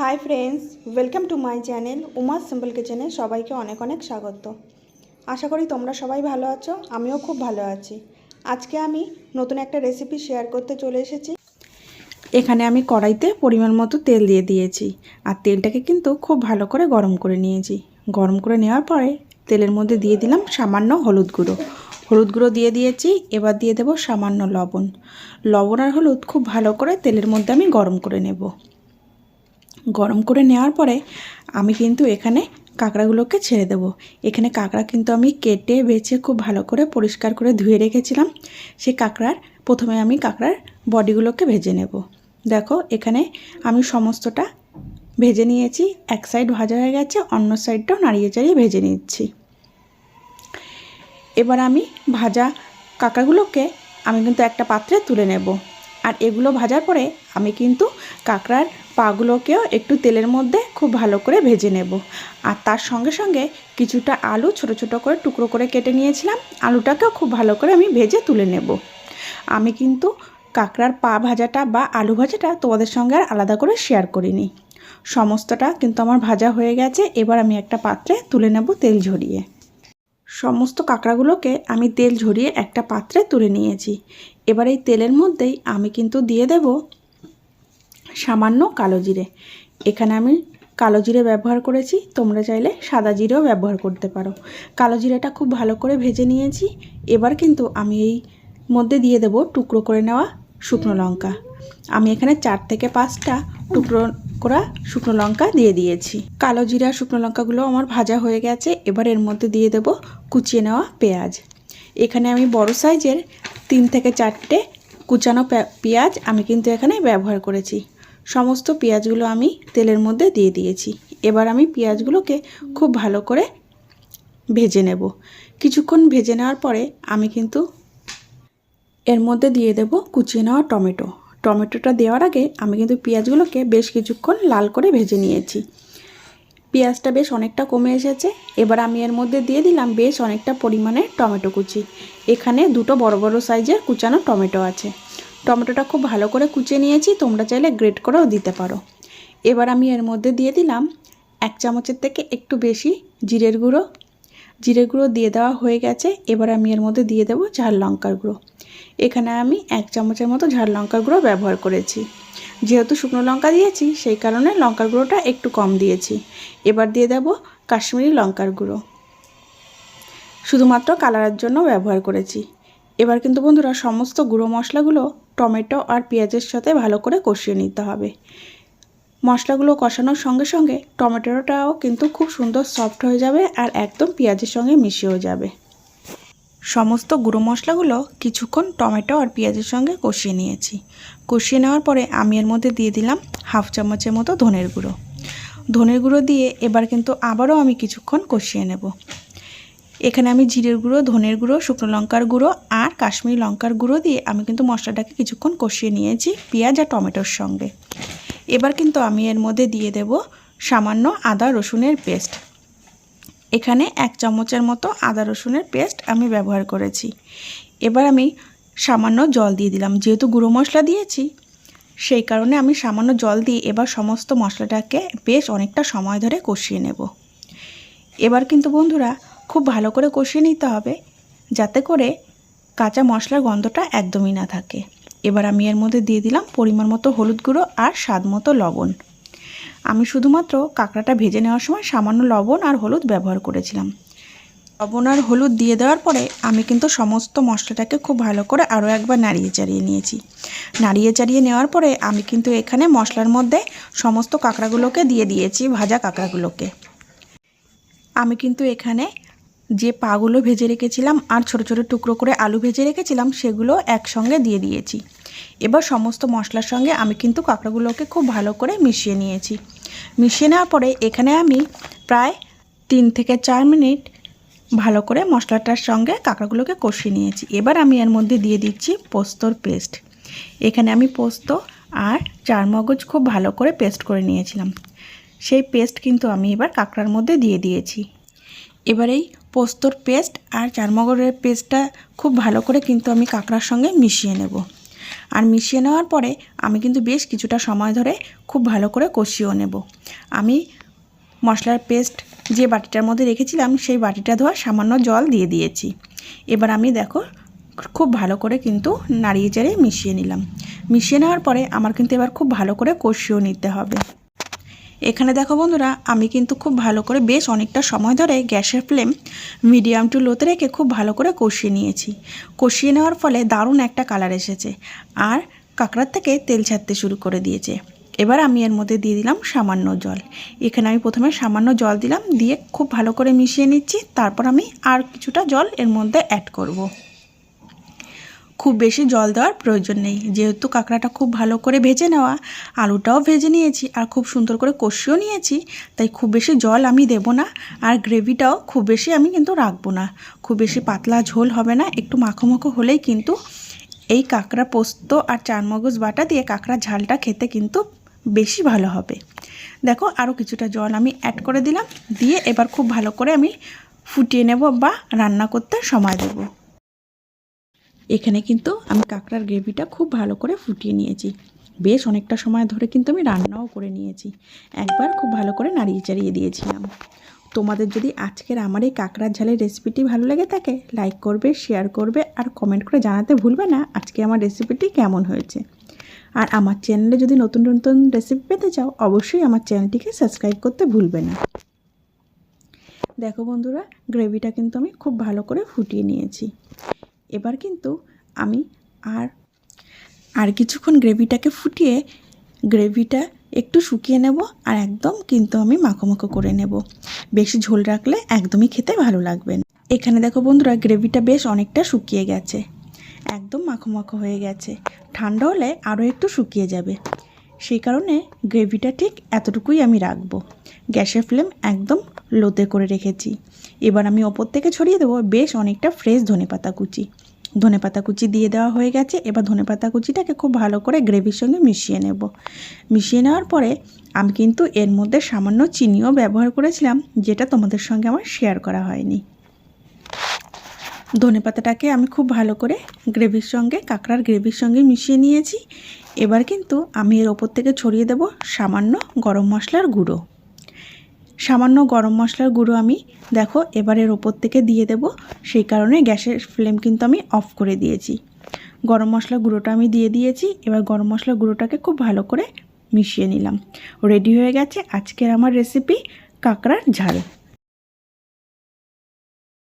Hi friends welcome to my channel Uma simple কিচেনে সবাইকে অনেক অনেক স্বাগত। আশা করি তোমরা সবাই ভালো আছো, আমিও খুব ভালো আছি। আজকে আমি নতুন একটা রেসিপি শেয়ার করতে চলে এসেছি। এখানে আমি কড়াইতে পরিমাণ মতো তেল দিয়ে দিয়েছি, আর তেলটাকে কিন্তু খুব ভালো করে গরম করে নিয়েছি। গরম করে নেওয়ার পরে তেলের মধ্যে দিয়ে দিলাম সামান্য হলুদ গুঁড়ো। হলুদ গুঁড়ো দিয়ে দিয়েছি, এবার দিয়ে দেবো সামান্য লবণ। লবণ আর হলুদ খুব ভালো করে তেলের মধ্যে আমি গরম করে নেব। গরম করে নেওয়ার পরে আমি কিন্তু এখানে কাঁকড়াগুলোকে ছেড়ে দেব। এখানে কাঁকড়া কিন্তু আমি কেটে, বেছে খুব ভালো করে পরিষ্কার করে ধুয়ে রেখেছিলাম। সেই কাঁকড়ার, প্রথমে আমি কাঁকড়ার বডিগুলোকে ভেজে নেব। দেখো, এখানে আমি সমস্তটা ভেজে নিয়েছি। এক সাইড ভাজা হয়ে গেছে, অন্য সাইডটাও নাড়িয়ে চাড়িয়ে ভেজে নিচ্ছি। এবার আমি ভাজা কাঁকড়াগুলোকে আমি কিন্তু একটা পাত্রে তুলে নেব। আর এগুলো ভাজার পরে আমি কিন্তু কাঁকড়ার পাগুলোকেও একটু তেলের মধ্যে খুব ভালো করে ভেজে নেব। আর তার সঙ্গে সঙ্গে কিছুটা আলু ছোট ছোট করে টুকরো করে কেটে নিয়েছিলাম। আলুটাকেও খুব ভালো করে আমি ভেজে তুলে নেব। আমি কিন্তু কাঁকড়ার পা ভাজাটা বা আলু ভাজাটা তোমাদের সঙ্গে আর আলাদা করে শেয়ার করিনি। সমস্তটা কিন্তু আমার ভাজা হয়ে গেছে। এবার আমি একটা পাত্রে তুলে নেব তেল ঝরিয়ে। সমস্ত কাঁকড়াগুলোকে আমি তেল ঝরিয়ে একটা পাত্রে তুলে নিয়েছি। এবার এই তেলের মধ্যেই আমি কিন্তু দিয়ে দেব সামান্য কালো জিরে। এখানে আমি কালো জিরে ব্যবহার করেছি, তোমরা চাইলে সাদা জিরেও ব্যবহার করতে পারো। কালো জিরেটা খুব ভালো করে ভেজে নিয়েছি। এবার কিন্তু আমি এই মধ্যে দিয়ে দেব টুকরো করে নেওয়া শুকনো লঙ্কা। আমি এখানে চার থেকে পাঁচটা টুকরো করা শুকনো লঙ্কা দিয়ে দিয়েছি। কালো জিরা, শুকনো লঙ্কাগুলো আমার ভাজা হয়ে গেছে, এবার এর মধ্যে দিয়ে দেব কুচিয়ে নেওয়া পেঁয়াজ। এখানে আমি বড় সাইজের তিন থেকে চারটে কুচানো পেঁয়াজ আমি কিন্তু এখানে ব্যবহার করেছি। সমস্ত পেঁয়াজগুলো আমি তেলের মধ্যে দিয়ে দিয়েছি। এবার আমি পেঁয়াজগুলোকে খুব ভালো করে ভেজে নেব। কিছুক্ষণ ভেজে নেওয়ার পরে আমি কিন্তু এর মধ্যে দিয়ে দেব কুচিয়ে নেওয়া টমেটো। টমেটোটা দেওয়ার আগে আমি কিন্তু পেঁয়াজগুলোকে বেশ কিছুক্ষণ লাল করে ভেজে নিয়েছি। পেঁয়াজটা বেশ অনেকটা কমে এসেছে। এবার আমি এর মধ্যে দিয়ে দিলাম বেশ অনেকটা পরিমাণে টমেটো কুচি। এখানে দুটো বড় বড় সাইজের কুচানো টমেটো আছে। টমেটোটা খুব ভালো করে কুচিয়ে নিয়েছি, তোমরা চাইলে গ্রেট করেও দিতে পারো। এবার আমি এর মধ্যে দিয়ে দিলাম এক চামচের থেকে একটু বেশি জিরের গুঁড়ো জিরের গুঁড়ো দিয়ে দেওয়া হয়ে গেছে। এবার আমি এর মধ্যে দিয়ে দেবো ঝাল লঙ্কার গুঁড়ো। এখানে আমি এক চামচের মতো ঝাল লঙ্কার গুঁড়ো ব্যবহার করেছি। যেহেতু শুকনো লঙ্কা দিয়েছি, সেই কারণে লঙ্কার গুঁড়োটা একটু কম দিয়েছি। এবার দিয়ে দেব কাশ্মীরি লঙ্কার গুঁড়ো। শুধুমাত্র কালারের জন্য ব্যবহার করেছি। এবার কিন্তু বন্ধুরা, সমস্ত গুঁড়ো মশলাগুলো টমেটো আর পেঁয়াজের সাথে ভালো করে কষিয়ে নিতে হবে। মশলাগুলো কষানোর সঙ্গে সঙ্গে টমেটোটাও কিন্তু খুব সুন্দর সফট হয়ে যাবে আর একদম পেঁয়াজের সঙ্গে মিশিয়েও যাবে। সমস্ত গুঁড়ো মশলাগুলো কিছুক্ষণ টমেটো আর পেঁয়াজের সঙ্গে কষিয়ে নিয়েছি। কষিয়ে নেওয়ার পরে আমি এর মধ্যে দিয়ে দিলাম হাফ চামচের মতো ধনের গুঁড়ো। ধনের গুঁড়ো দিয়ে এবার কিন্তু আবারও আমি কিছুক্ষণ কষিয়ে নেব। এখানে আমি জিরের গুঁড়ো, ধনের গুঁড়ো, শুকনো লঙ্কার গুঁড়ো আর কাশ্মীরি লঙ্কার গুঁড়ো দিয়ে আমি কিন্তু মশলাটাকে কিছুক্ষণ কষিয়ে নিয়েছি পেঁয়াজ আর টমেটোর সঙ্গে। এবার কিন্তু আমি এর মধ্যে দিয়ে দেব সামান্য আদা রসুনের পেস্ট। এখানে এক চামচের মতো আদা রসুনের পেস্ট আমি ব্যবহার করেছি। এবার আমি সামান্য জল দিয়ে দিলাম, যেহেতু গুঁড়ো মশলা দিয়েছি, সেই কারণে আমি সামান্য জল দিয়ে এবার সমস্ত মশলাটাকে বেশ অনেকটা সময় ধরে কষিয়ে নেব। এবার কিন্তু বন্ধুরা, খুব ভালো করে কষিয়ে নিতে হবে, যাতে করে কাঁচা মশলার গন্ধটা একদমই না থাকে। এবার আমি এর মধ্যে দিয়ে দিলাম পরিমাণ মতো হলুদ গুঁড়ো আর স্বাদ মতো লবণ। আমি শুধুমাত্র কাঁকড়াটা ভেজে নেওয়ার সময় সামান্য লবণ আর হলুদ ব্যবহার করেছিলাম। লবণ আর হলুদ দিয়ে দেওয়ার পরে আমি কিন্তু সমস্ত মশলাটাকে খুব ভালো করে আরও একবার নাড়িয়ে চাড়িয়ে নিয়েছি। নাড়িয়ে চাড়িয়ে নেওয়ার পরে আমি কিন্তু এখানে মশলার মধ্যে সমস্ত কাঁকড়াগুলোকে দিয়ে দিয়েছি, ভাজা কাঁকড়াগুলোকে। আমি কিন্তু এখানে যে পাগুলো ভেজে রেখেছিলাম আর ছোট ছোট টুকরো করে আলু ভেজে রেখেছিলাম, সেগুলো একসঙ্গে দিয়ে দিয়েছি। এবার সমস্ত মশলার সঙ্গে আমি কিন্তু কাঁকড়াগুলোকে খুব ভালো করে মিশিয়ে নিয়েছি। মিশিয়ে নেওয়ার পরে এখানে আমি প্রায় তিন থেকে চার মিনিট ভালো করে মশলাটার সঙ্গে কাঁকড়াগুলোকে কষিয়ে নিয়েছি। এবার আমি এর মধ্যে দিয়ে দিচ্ছি পোস্তর পেস্ট। এখানে আমি পোস্ত আর চার মগজ খুব ভালো করে পেস্ট করে নিয়েছিলাম। সেই পেস্ট কিন্তু আমি এবার কাঁকড়ার মধ্যে দিয়ে দিয়েছি। এবার এই পোস্তর পেস্ট আর চারমগরের পেস্টটা খুব ভালো করে কিন্তু আমি কাঁকড়ার সঙ্গে মিশিয়ে নেব। আর মিশিয়ে নেওয়ার পরে আমি কিন্তু বেশ কিছুটা সময় ধরে খুব ভালো করে কষিয়েও নেব। আমি মশলার পেস্ট যে বাটিটার মধ্যে রেখেছিলাম সেই বাটিটা ধোয়া সামান্য জল দিয়ে দিয়েছি। এবার আমি দেখো খুব ভালো করে কিন্তু নাড়িয়ে চাড়িয়ে মিশিয়ে নিলাম। মিশিয়ে নেওয়ার পরে আমার কিন্তু এবার খুব ভালো করে কষিয়েও নিতে হবে। এখানে দেখো বন্ধুরা, আমি কিন্তু খুব ভালো করে বেশ অনেকটা সময় ধরে গ্যাসের ফ্লেম মিডিয়াম টু লোতে রেখে খুব ভালো করে কষিয়ে নিয়েছি। কষিয়ে নেওয়ার ফলে দারুণ একটা কালার এসেছে আর কাঁকড়ার থেকে তেল ছাড়তে শুরু করে দিয়েছে। এবার আমি এর মধ্যে দিয়ে দিলাম সামান্য জল। এখানে আমি প্রথমে সামান্য জল দিলাম, দিয়ে খুব ভালো করে মিশিয়ে নিচ্ছি, তারপর আমি আর কিছুটা জল এর মধ্যে অ্যাড করব। খুব বেশি জল দেওয়ার প্রয়োজন নেই। যেহেতু কাঁকড়াটা খুব ভালো করে ভেজে নেওয়া, আলুটাও ভেজে নিয়েছি আর খুব সুন্দর করে কষিয়েও নিয়েছি, তাই খুব বেশি জল আমি দেব না আর গ্রেভিটাও খুব বেশি আমি কিন্তু রাখব না। খুব বেশি পাতলা ঝোল হবে না, একটু মাখো মাখো হলেই কিন্তু এই কাঁকড়া পোস্ত আর চারমগজ বাটা দিয়ে কাঁকড়া ঝালটা খেতে কিন্তু বেশি ভালো হবে। দেখো আরও কিছুটা জল আমি অ্যাড করে দিলাম, দিয়ে এবার খুব ভালো করে আমি ফুটিয়ে নেব বা রান্না করতে সময় দেবো। এখানে কিন্তু আমি কাঁকড়ার গ্রেভিটা খুব ভালো করে ফুটিয়ে নিয়েছি। বেশ অনেকটা সময় ধরে কিন্তু আমি রান্নাও করে নিয়েছি। একবার খুব ভালো করে নাড়িয়ে চাড়িয়ে দিয়েছিলাম। তোমাদের যদি আজকের আমার এই কাঁকড়ার ঝালের রেসিপিটি ভালো লেগে থাকে লাইক করবে শেয়ার করবে আর কমেন্ট করে জানাতে ভুলবে না আজকে আমার রেসিপিটি কেমন হয়েছে। আর আমার চ্যানেলে যদি নতুন নতুন রেসিপি পেতে চাও, অবশ্যই আমার চ্যানেলটিকে সাবস্ক্রাইব করতে ভুলবে না। দেখো বন্ধুরা, গ্রেভিটা কিন্তু আমি খুব ভালো করে ফুটিয়ে নিয়েছি। এবার কিন্তু আমি আর আর কিছুক্ষণ গ্রেভিটাকে ফুটিয়ে গ্রেভিটা একটু শুকিয়ে নেব আর একদম কিন্তু আমি মাখো করে নেব। বেশি ঝোল রাখলে একদমই খেতে ভালো লাগবে না। এখানে দেখো বন্ধুরা, গ্রেভিটা বেশ অনেকটা শুকিয়ে গেছে। একদম মাখো হয়ে গেছে। ঠান্ডা হলে আরও একটু শুকিয়ে যাবে। সেই কারণে গ্রেভিটা ঠিক এতটুকুই আমি রাখব। গ্যাসের ফ্লেম একদম লোতে করে রেখেছি। এবার আমি ওপর থেকে ছড়িয়ে দেবো বেশ অনেকটা ফ্রেশ ধনেপাতা কুচি। ধনেপাতা কুচি দিয়ে দেওয়া হয়ে গেছে, এবার ধনেপাতা কুচিটাকে খুব ভালো করে গ্রেভির সঙ্গে মিশিয়ে নেব। মিশিয়ে নেওয়ার পরে আমি কিন্তু এর মধ্যে সামান্য চিনিও ব্যবহার করেছিলাম, যেটা তোমাদের সঙ্গে আমার শেয়ার করা হয়নি। ধনেপাতাটাকে আমি খুব ভালো করে গ্রেভির সঙ্গে, কাঁকড়ার গ্রেভির সঙ্গে মিশিয়ে নিয়েছি। এবার কিন্তু আমি এর ওপর থেকে ছড়িয়ে দেব সামান্য গরম মশলার গুঁড়ো। সামান্য গরম মশলার গুঁড়ো আমি, দেখো, এবারের ওপর থেকে দিয়ে দেব। সেই কারণে গ্যাসের ফ্লেম কিন্তু আমি অফ করে দিয়েছি। গরম মশলা গুঁড়োটা আমি দিয়ে দিয়েছি। এবার গরম মশলা গুঁড়োটাকে খুব ভালো করে মিশিয়ে নিলাম। রেডি হয়ে গেছে আজকের আমার রেসিপি কাঁকড়ার ঝাল।